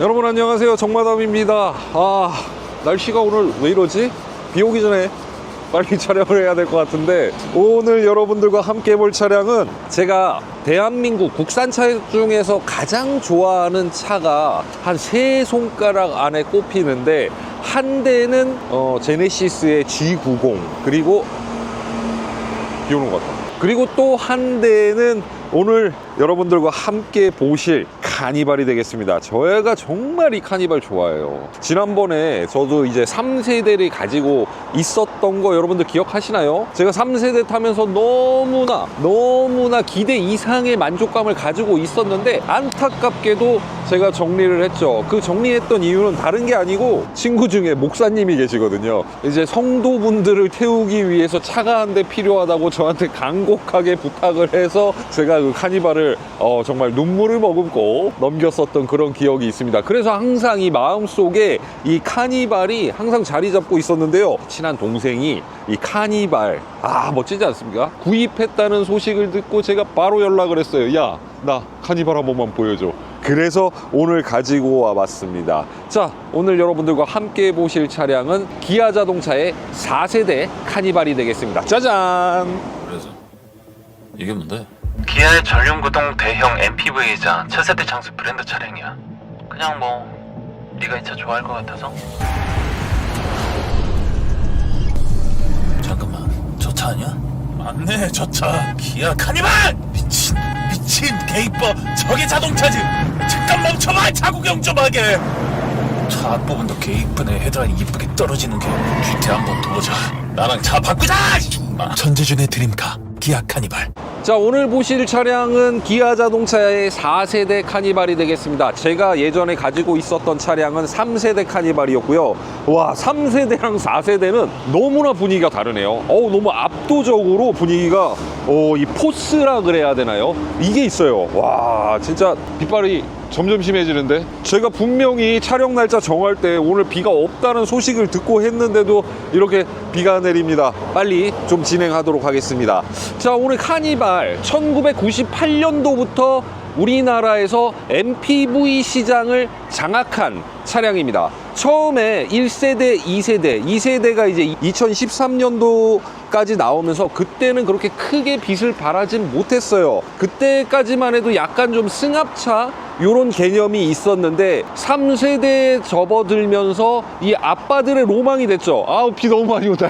여러분 안녕하세요 정마담입니다 아 날씨가 오늘 왜 이러지? 비 오기 전에 빨리 촬영을 해야 될 것 같은데 오늘 여러분들과 함께 볼 차량은 제가 대한민국 국산차 중에서 가장 좋아하는 차가 한 세 손가락 안에 꼽히는데 한 대는 어, 제네시스의 G90 그리고 비 오는 것 같다. 그리고 또 한 대는 오늘 여러분들과 함께 보실 카니발이 되겠습니다. 저희가 정말 이 카니발 좋아해요. 지난번에 저도 이제 3세대를 가지고 있었던 거 여러분들 기억하시나요? 제가 3세대 타면서 너무나 너무나 기대 이상의 만족감을 가지고 있었는데 안타깝게도 제가 정리를 했죠. 그 정리했던 이유는 다른 게 아니고 친구 중에 목사님이 계시거든요. 이제 성도분들을 태우기 위해서 차가 한 대 필요하다고 저한테 간곡하게 부탁을 해서 제가 그 카니발을 어, 정말 눈물을 머금고 넘겼었던 그런 기억이 있습니다. 그래서 항상 이 마음속에 이 카니발이 항상 자리 잡고 있었는데요. 친한 동생이 이 카니발 아 멋지지 않습니까? 구입했다는 소식을 듣고 제가 바로 연락을 했어요. 야 나 카니발 한 번만 보여줘. 그래서 오늘 가지고 와봤습니다. 자, 오늘 여러분들과 함께 보실 차량은 기아 자동차의 4세대 카니발이 되겠습니다. 짜잔! 그래서 이게 뭔데? 기아의 전륜구동 대형 MPV이자 차세대 장수 브랜드 차량이야. 그냥 뭐 네가 이 차 좋아할 것 같아서. 잠깐만 저 차 아니야? 맞네 저 차. 기아 카니발! 미친 미친 개이뻐 저게 자동차지. 잠깐 멈춰봐 차 구경 좀 하게. 차 앞부분도 개 이쁘네. 헤드라인 이쁘게 떨어지는 게. GT 한번 더 보자 나랑 차 바꾸자 아, 전재준의 드림카 기아 카니발 자, 오늘 보실 차량은 기아 자동차의 4세대 카니발이 되겠습니다. 제가 예전에 가지고 있었던 차량은 3세대 카니발이었고요. 와, 3세대랑 4세대는 너무나 분위기가 다르네요. 어우, 너무 압도적으로 분위기가, 어, 이 포스라 그래야 되나요? 이게 있어요. 와, 진짜 빛발이 점점 심해지는데 제가 분명히 촬영 날짜 정할 때 오늘 비가 없다는 소식을 듣고 했는데도 이렇게 비가 내립니다. 빨리 좀 진행하도록 하겠습니다. 자, 오늘 카니발 1998년도부터 우리나라에서 MPV 시장을 장악한 차량입니다. 처음에 1세대, 2세대, 2세대가 이제 2013년도까지 나오면서 그때는 그렇게 크게 빛을 발하진 못했어요. 그때까지만 해도 약간 좀 승합차 요런 개념이 있었는데 3세대에 접어들면서 이 아빠들의 로망이 됐죠. 아우 비 너무 많이 오다.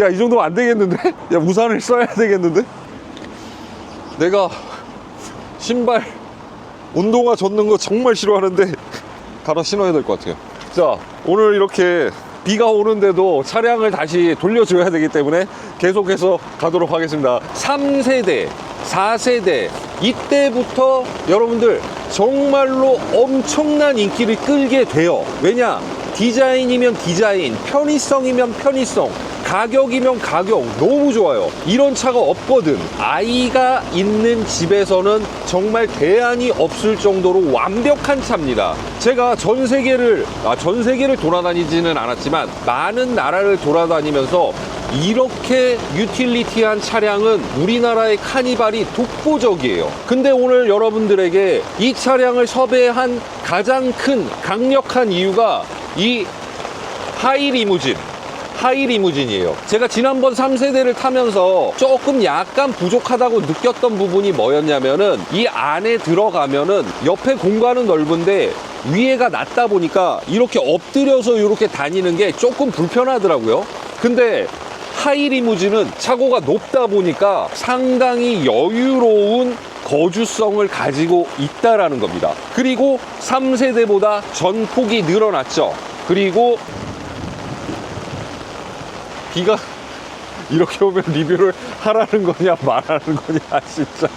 야 이 정도면 안 되겠는데? 야 우산을 써야 되겠는데? 내가 신발 운동화 젖는 거 정말 싫어하는데 갈아 신어야 될 것 같아요. 자, 오늘 이렇게 비가 오는데도 차량을 다시 돌려줘야 되기 때문에 계속해서 가도록 하겠습니다. 3세대, 4세대, 이때부터 여러분들 정말로 엄청난 인기를 끌게 돼요. 왜냐? 디자인이면 디자인, 편의성이면 편의성, 가격이면 가격 너무 좋아요. 이런 차가 없거든. 아이가 있는 집에서는 정말 대안이 없을 정도로 완벽한 차입니다. 제가 전 세계를 아, 전 세계를 돌아다니지는 않았지만 많은 나라를 돌아다니면서 이렇게 유틸리티한 차량은 우리나라의 카니발이 독보적이에요. 근데 오늘 여러분들에게 이 차량을 섭외한 가장 큰 강력한 이유가 이 하이 리무진 하이 리무진이에요. 제가 지난번 3세대를 타면서 조금 약간 부족하다고 느꼈던 부분이 뭐였냐면은 이 안에 들어가면은 옆에 공간은 넓은데 위에가 낮다 보니까 이렇게 엎드려서 이렇게 다니는 게 조금 불편하더라고요. 근데 하이 리무진은 차고가 높다 보니까 상당히 여유로운 거주성을 가지고 있다라는 겁니다. 그리고 3세대보다 전폭이 늘어났죠. 그리고 비가 이렇게 오면 리뷰를 하라는 거냐 말하는 거냐 진짜.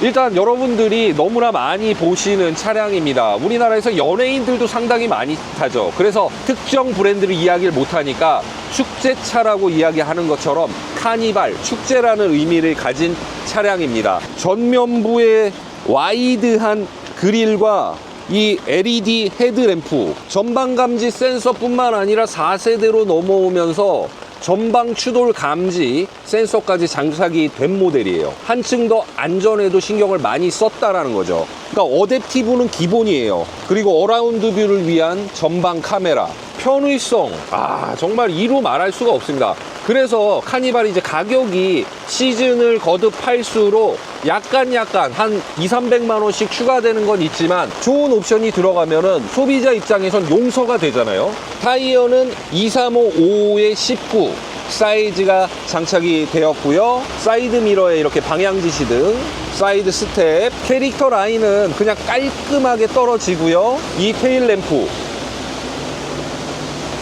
일단 여러분들이 너무나 많이 보시는 차량입니다. 우리나라에서 연예인들도 상당히 많이 타죠. 그래서 특정 브랜드를 이야기를 못하니까 축제차라고 이야기하는 것처럼 카니발 축제라는 의미를 가진 차량입니다. 전면부에 와이드한 그릴과 이 LED 헤드램프 전방 감지 센서뿐만 아니라 4세대로 넘어오면서 전방 추돌 감지 센서까지 장착이 된 모델이에요. 한층 더 안전에도 신경을 많이 썼다라는 거죠. 그러니까 어댑티브는 기본이에요. 그리고 어라운드 뷰를 위한 전방 카메라, 편의성, 아 정말 이루 말할 수가 없습니다. 그래서 카니발이 이제 가격이 시즌을 거듭할수록 약간 약간 한 2, 300만 원씩 추가되는 건 있지만 좋은 옵션이 들어가면은 소비자 입장에선 용서가 되잖아요. 타이어는 235에 19 사이즈가 장착이 되었고요. 사이드 미러에 이렇게 방향 지시등, 사이드 스텝, 캐릭터 라인은 그냥 깔끔하게 떨어지고요. 이 테일 램프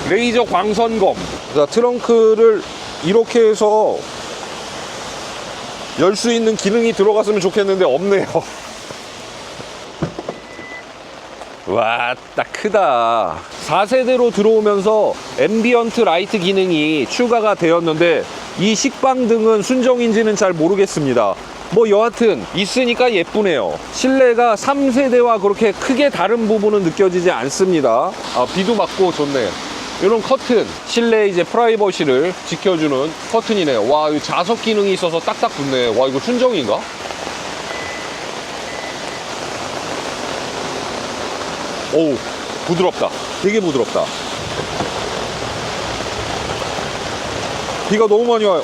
레이저 광선검. 자, 트렁크를 이렇게 해서 열 수 있는 기능이 들어갔으면 좋겠는데 없네요. 와, 딱 크다. 4세대로 들어오면서 앰비언트 라이트 기능이 추가가 되었는데 이 식방등은 순정인지는 잘 모르겠습니다. 뭐 여하튼 있으니까 예쁘네요. 실내가 3세대와 그렇게 크게 다른 부분은 느껴지지 않습니다. 아, 비도 맞고 좋네. 이런 커튼, 실내 이제 프라이버시를 지켜주는 커튼이네요. 와, 이 자석 기능이 있어서 딱딱 붙네. 와, 이거 순정인가? 오, 부드럽다. 되게 부드럽다. 비가 너무 많이 와요.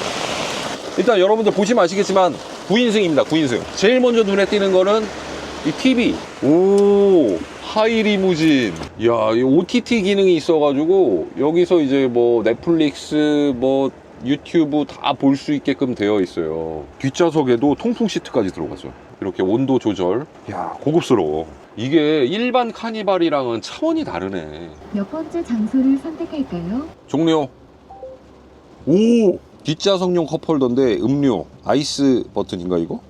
일단 여러분들 보시면 아시겠지만 9인승입니다. 9인승. 제일 먼저 눈에 띄는 거는 이 TV. 오, 하이 리무진. 야, 이 OTT 기능이 있어가지고 여기서 이제 뭐 넷플릭스, 뭐 유튜브 다 볼 수 있게끔 되어 있어요. 뒷좌석에도 통풍 시트까지 들어가죠. 이렇게 온도 조절. 야, 고급스러워. 이게 일반 카니발이랑은 차원이 다르네. 몇 번째 장소를 선택할까요? 종료. 오! 뒷좌석용 컵홀더인데 음료, 아이스 버튼인가 이거?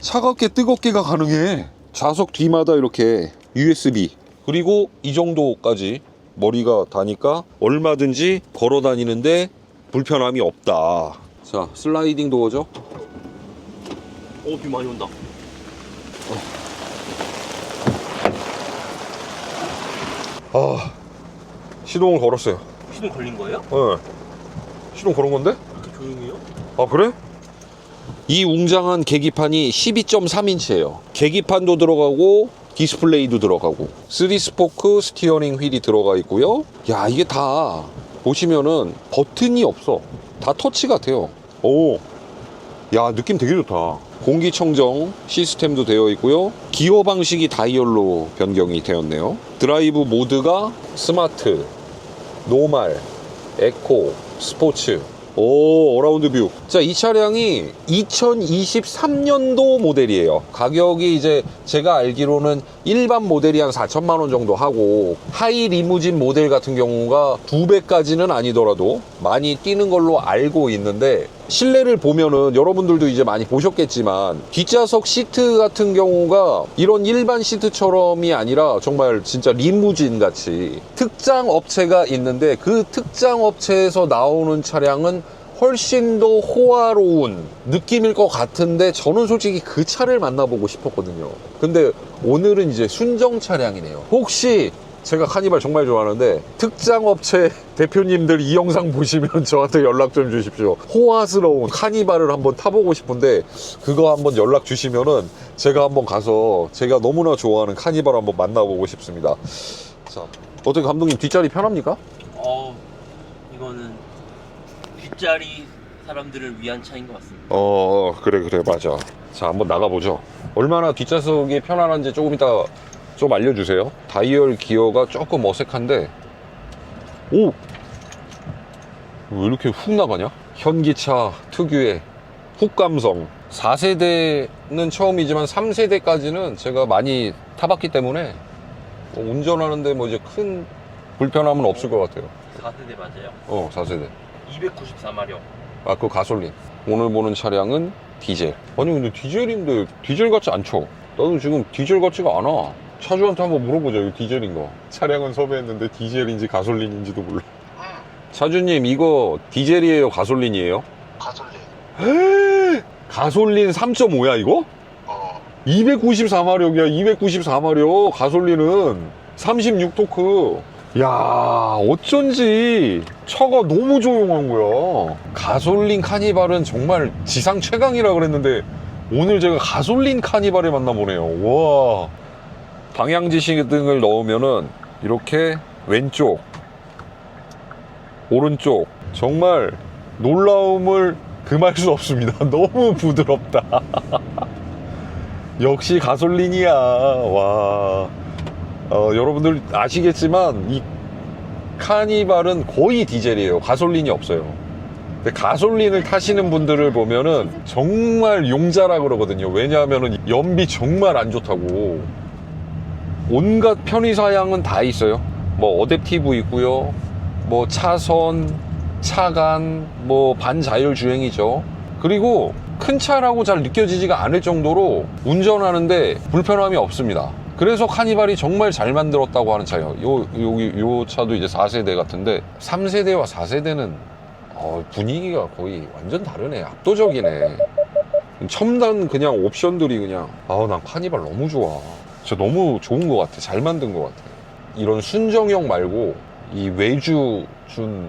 차갑게 뜨겁게가 가능해. 좌석 뒤마다 이렇게 USB. 그리고 이 정도까지 머리가 다니까 얼마든지 걸어 다니는데 불편함이 없다. 자, 슬라이딩 도어죠? 오, 비 많이 온다. 아, 시동을 걸었어요. 시동 걸린 거예요? 네. 시동 걸은 건데? 이렇게 조용해요? 아 그래? 이 웅장한 계기판이 12.3인치예요. 계기판도 들어가고 디스플레이도 들어가고 3스포크 스티어링 휠이 들어가 있고요. 야 이게 다 보시면은 버튼이 없어. 다 터치 같아요. 오, 야 느낌 되게 좋다. 공기청정 시스템도 되어 있고요. 기어 방식이 다이얼로 변경이 되었네요. 드라이브 모드가 스마트, 노말, 에코, 스포츠. 오, 어라운드 뷰. 자, 이 차량이 2023년도 모델이에요. 가격이 이제 제가 알기로는 일반 모델이 한 4천만 원 정도 하고 하이 리무진 모델 같은 경우가 두 배까지는 아니더라도 많이 뛰는 걸로 알고 있는데 실내를 보면은 여러분들도 이제 많이 보셨겠지만 뒷좌석 시트 같은 경우가 이런 일반 시트처럼이 아니라 정말 진짜 리무진 같이 특장 업체가 있는데 그 특장 업체에서 나오는 차량은 훨씬 더 호화로운 느낌일 것 같은데 저는 솔직히 그 차를 만나보고 싶었거든요. 근데 오늘은 이제 순정 차량이네요. 혹시 제가 카니발 정말 좋아하는데 특장 업체 대표님들 이 영상 보시면 저한테 연락 좀 주십시오. 호화스러운 카니발을 한번 타보고 싶은데 그거 한번 연락 주시면은 제가 한번 가서 제가 너무나 좋아하는 카니발 한번 만나보고 싶습니다. 자, 어떻게 감독님 뒷자리 편합니까? 어, 이거는 뒷자리 사람들을 위한 차인 것 같습니다. 어 그래 그래 맞아 자 한번 나가보죠 얼마나 뒷좌석이 편안한지 조금 이따 좀 알려주세요 다이얼 기어가 조금 어색한데 오! 왜 이렇게 훅 나가냐? 현기차 특유의 훅 감성 4세대는 처음이지만 3세대까지는 제가 많이 타봤기 때문에 뭐 운전하는데 뭐 이제 큰 불편함은 없을 것 같아요 4세대 맞아요. 어 4세대 294마력. 아, 그 가솔린. 오늘 보는 차량은 디젤. 아니, 근데 디젤인데 디젤 같지 않죠? 나도 지금 디젤 같지가 않아. 차주한테 한번 물어보자, 이거 디젤인가? 차량은 섭외했는데 디젤인지 가솔린인지도 몰라. 차주님, 이거 디젤이에요? 가솔린이에요? 가솔린. 가솔린 3.5야, 이거? 어, 294마력이야, 294마력. 가솔린은 36토크. 야 어쩐지 차가 너무 조용한 거야. 가솔린 카니발은 정말 지상 최강이라 그랬는데 오늘 제가 가솔린 카니발을 만나보네요. 와. 방향지시 등을 넣으면은 이렇게 왼쪽 오른쪽 정말 놀라움을 금할 수 없습니다. 너무 부드럽다. 역시 가솔린이야. 와 어, 여러분들 아시겠지만 이 카니발은 거의 디젤이에요. 가솔린이 없어요. 근데 가솔린을 타시는 분들을 보면은 정말 용자라 그러거든요. 왜냐하면은 연비 정말 안 좋다고. 온갖 편의 사양은 다 있어요. 뭐 어댑티브 있고요. 뭐 차선, 차간, 뭐 반자율 주행이죠. 그리고 큰 차라고 잘 느껴지지가 않을 정도로 운전하는데 불편함이 없습니다. 그래서 카니발이 정말 잘 만들었다고 하는 차예요. 요, 여기, 요 차도 이제 4세대 같은데 3세대와 4세대는 어, 분위기가 거의 완전 다르네. 압도적이네. 첨단 그냥 옵션들이 그냥 아우 난 카니발 너무 좋아. 진짜 너무 좋은 것 같아. 잘 만든 것 같아. 이런 순정형 말고 이 외주 준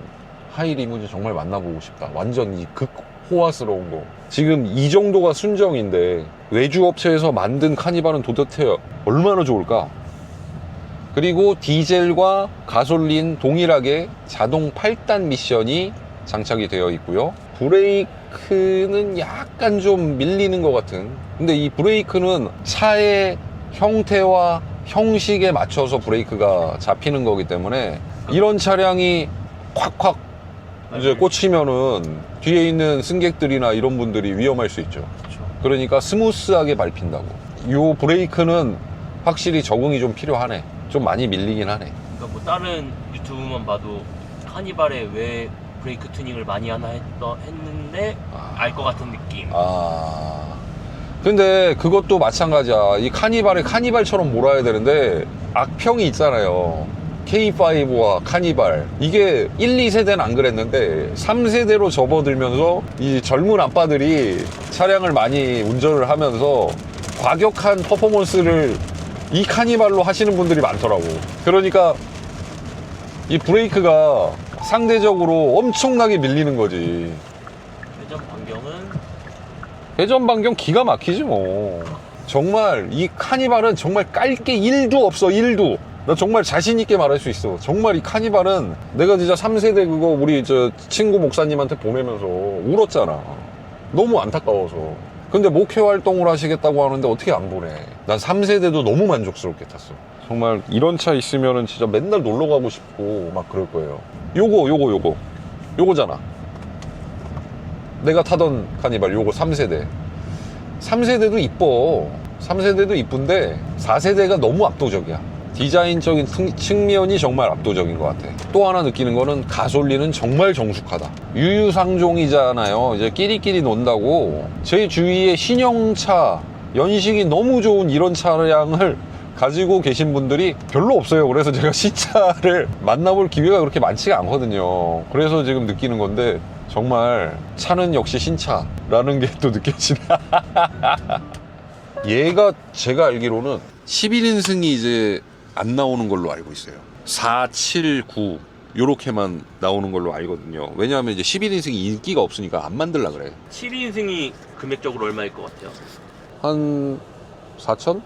하이 리무진 정말 만나보고 싶다. 완전 이 극 호화스러운 거. 지금 이 정도가 순정인데 외주 업체에서 만든 카니발은 도대체 얼마나 좋을까? 그리고 디젤과 가솔린 동일하게 자동 8단 미션이 장착이 되어 있고요. 브레이크는 약간 좀 밀리는 것 같은. 근데 이 브레이크는 차의 형태와 형식에 맞춰서 브레이크가 잡히는 거기 때문에 이런 차량이 콱콱 이제 꽂히면은 뒤에 있는 승객들이나 이런 분들이 위험할 수 있죠. 그렇죠. 그러니까 스무스하게 밟힌다고. 요 브레이크는 확실히 적응이 좀 필요하네. 좀 많이 밀리긴 하네. 그러니까 뭐 다른 유튜브만 봐도 카니발에 왜 브레이크 튜닝을 많이 하나 했더, 했는데 알것 같은 느낌. 아. 근데 그것도 마찬가지야. 이 카니발을 카니발처럼 몰아야 되는데 악평이 있잖아요. K5와 카니발. 이게 1, 2세대는 안 그랬는데 3세대로 접어들면서 이 젊은 아빠들이 차량을 많이 운전을 하면서 과격한 퍼포먼스를 이 카니발로 하시는 분들이 많더라고. 그러니까 이 브레이크가 상대적으로 엄청나게 밀리는 거지. 회전 반경은 회전 반경 기가 막히지 뭐. 정말 이 카니발은 정말 깔 게 1도 없어 1도. 나 정말 자신 있게 말할 수 있어. 정말 이 카니발은 내가 진짜 3세대 그거 우리 저 친구 목사님한테 보내면서 울었잖아. 너무 안타까워서. 근데 목회 활동을 하시겠다고 하는데 어떻게 안 보내? 난 3세대도 너무 만족스럽게 탔어. 정말 이런 차 있으면은 진짜 맨날 놀러 가고 싶고 막 그럴 거예요. 요거 요거 요거 요거잖아. 내가 타던 카니발 요거 3세대 3세대도 이뻐 3세대도 이쁜데 4세대가 너무 압도적이야 디자인적인 층- 측면이 정말 압도적인 것 같아 또 하나 느끼는 거는 가솔린은 정말 정숙하다 유유상종이잖아요 이제 끼리끼리 논다고 제 주위에 신형차 연식이 너무 좋은 이런 차량을 가지고 계신 분들이 별로 없어요. 그래서 제가 신차를 만나볼 기회가 그렇게 많지가 않거든요. 그래서 지금 느끼는 건데 정말 차는 역시 신차라는 게 또 느껴지네. 얘가 제가 알기로는 11인승이 이제 안 나오는 걸로 알고 있어요. 4, 7, 9 요렇게만 나오는 걸로 알거든요. 왜냐하면 이제 11인승이 인기가 없으니까 안 만들라 그래. 7인승이 금액적으로 얼마일 것 같아요? 한 4천?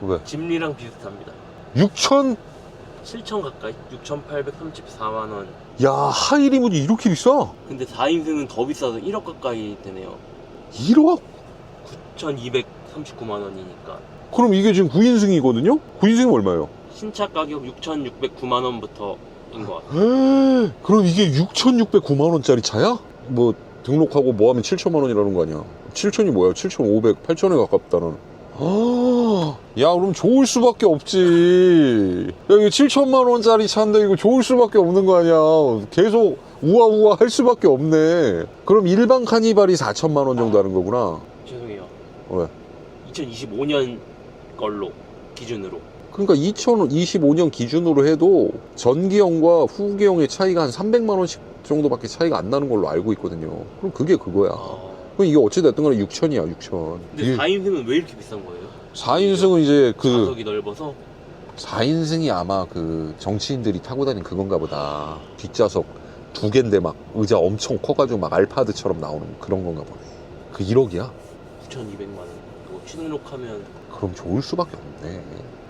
왜? 짐리랑 비슷합니다. 6천? 7천 가까이? 6,834만 원. 야 하이리무진 이렇게 비싸? 근데 4인승은 더 비싸서 1억 가까이 되네요. 1억? 9,239만 원이니까. 그럼 이게 지금 9인승이거든요? 9인승이 얼마예요? 신차 가격 6,609만 원부터인 것 같아요. 그럼 이게 6,609만 원짜리 차야? 뭐 등록하고 뭐 하면 7천만 원이라는 거 아니야? 7천이 뭐야? 7,500, 8천에 가깝다는. 아, 야, 그럼 좋을 수밖에 없지. 야, 이거 7천만 원짜리 차인데 이거 좋을 수밖에 없는 거 아니야. 계속 우아우아 할 수밖에 없네. 그럼 일반 카니발이 4천만 원 정도 하는 거구나. 죄송해요. 왜? 2025년 걸로 기준으로. 그러니까 2025년 기준으로 해도 전기형과 후기형의 차이가 한 300만 원씩 정도밖에 차이가 안 나는 걸로 알고 있거든요. 그럼 그게 그거야. 아, 그럼 이게 어찌됐든 간에 6천이야, 6천. 근데 4인승은 왜 이렇게 비싼 거예요? 4인승은 이제 그, 좌석이 넓어서 4인승이 아마 그 정치인들이 타고 다니는 그건가 보다. 뒷좌석 두 개인데 막 의자 엄청 커가지고 막 알파드처럼 나오는 그런 건가 보네. 그 1억이야? 9,200만 원. 또 신흥록하면 그럼 좋을 수밖에 없네.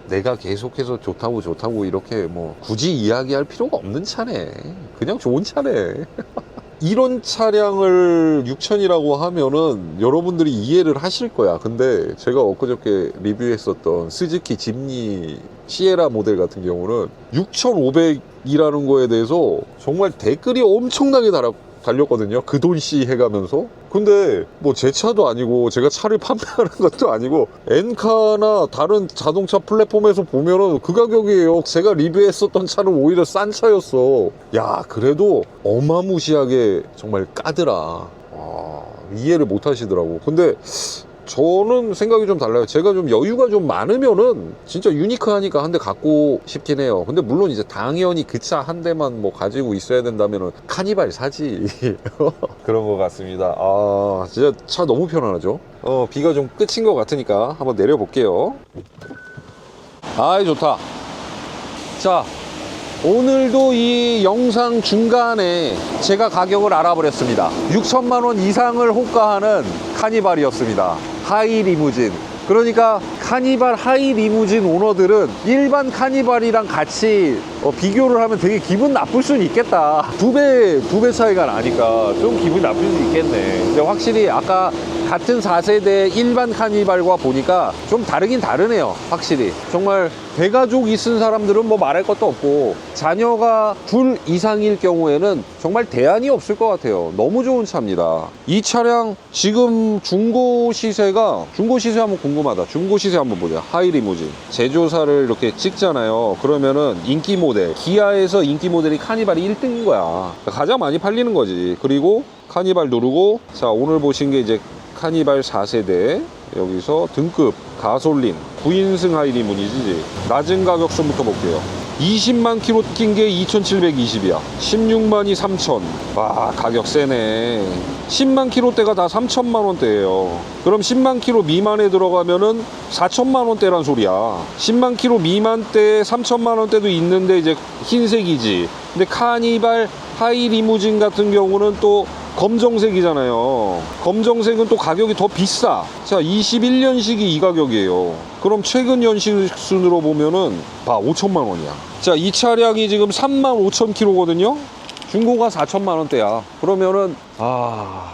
내가 계속해서 좋다고 좋다고 이렇게 뭐 굳이 이야기할 필요가 없는 차네. 그냥 좋은 차네. 이런 차량을 6천이라고 하면은 여러분들이 이해를 하실 거야. 근데 제가 엊그저께 리뷰했었던 스즈키 짐니 시에라 모델 같은 경우는 6,500이라는 거에 대해서 정말 댓글이 엄청나게 달았, 달렸거든요. 그 돈 씨 해가면서. 근데 뭐 제 차도 아니고 제가 차를 판매하는 것도 아니고 엔카나 다른 자동차 플랫폼에서 보면은 그 가격이에요. 제가 리뷰했었던 차는 오히려 싼 차였어. 야, 그래도 어마무시하게 정말 까더라. 와, 이해를 못 하시더라고. 근데 저는 생각이 좀 달라요. 제가 좀 여유가 좀 많으면은 진짜 유니크하니까 한 대 갖고 싶긴 해요. 근데 물론 이제 당연히 그 차 한 대만 뭐 가지고 있어야 된다면은 카니발 사지. 그런 것 같습니다. 아, 진짜 차 너무 편안하죠? 어, 비가 좀 끝인 것 같으니까 한번 내려볼게요. 아이, 좋다. 자, 오늘도 이 영상 중간에 제가 가격을 알아버렸습니다. 6천만 원 이상을 호가하는 카니발이었습니다. 하이 리무진. 그러니까 카니발 하이 리무진 오너들은 일반 카니발이랑 같이 어, 비교를 하면 되게 기분 나쁠 수는 있겠다. 두 배, 두 배 차이가 나니까 좀 기분 나쁠 수 있겠네. 근데 확실히 아까 같은 4세대 일반 카니발과 보니까 좀 다르긴 다르네요. 확실히. 정말 대가족 있은 사람들은 뭐 말할 것도 없고 자녀가 둘 이상일 경우에는 정말 대안이 없을 것 같아요. 너무 좋은 차입니다. 이 차량 지금 중고 시세가 중고 시세 한번 궁금하다. 중고 시세 한번 보자. 하이 리무진. 제조사를 이렇게 찍잖아요. 그러면은 인기 모델. 기아에서 인기 모델이 카니발이 1등인 거야. 가장 많이 팔리는 거지. 그리고 카니발 누르고 자, 오늘 보신 게 이제 카니발 4세대 여기서 등급 가솔린 9인승 하이리문이지 낮은 가격선부터 볼게요. 20만 킬로 낀게 2,720이야. 16만이 3,000. 와 가격 세네. 10만 킬로대가 다 3천만 원대예요. 그럼 10만 킬로 미만에 들어가면은 4천만 원대란 소리야. 10만 킬로 미만대 3천만 원대도 있는데 이제 흰색이지. 근데 카니발 하이 리무진 같은 경우는 또 검정색이잖아요. 검정색은 또 가격이 더 비싸. 자, 21년식이 이 가격이에요. 그럼 최근 연식 순으로 보면은 봐, 5천만 원이야. 자, 이 차량이 지금 3만 5천 킬로거든요. 중고가 4천만 원대야. 그러면은 아,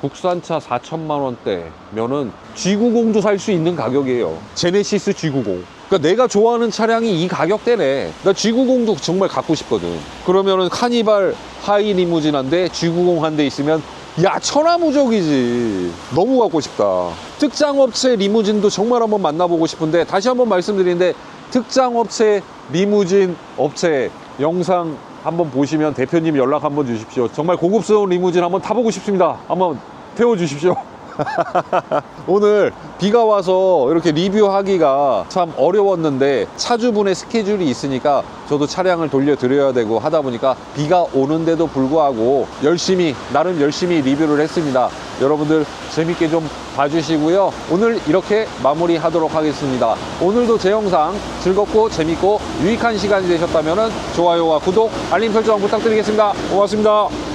국산차 4천만 원대면은 G90도 살 수 있는 가격이에요. 제네시스 G90. 그러니까 내가 좋아하는 차량이 이 가격대네. 나 G90도 정말 갖고 싶거든. 그러면은 카니발 하이 리무진한데 G90 한 대 있으면 야 천하무적이지. 너무 갖고 싶다. 특장업체 리무진도 정말 한번 만나보고 싶은데 다시 한번 말씀드리는데 특장업체 리무진 업체 영상 한번 보시면 대표님 연락 한번 주십시오. 정말 고급스러운 리무진 한번 타보고 싶습니다. 한번 태워주십시오. 오늘 비가 와서 이렇게 리뷰하기가 참 어려웠는데 차주분의 스케줄이 있으니까 저도 차량을 돌려드려야 되고 하다 보니까 비가 오는데도 불구하고 열심히 나름 열심히 리뷰를 했습니다. 여러분들 재밌게 좀 봐주시고요. 오늘 이렇게 마무리 하도록 하겠습니다. 오늘도 제 영상 즐겁고 재밌고 유익한 시간이 되셨다면 좋아요와 구독 알림 설정 부탁드리겠습니다. 고맙습니다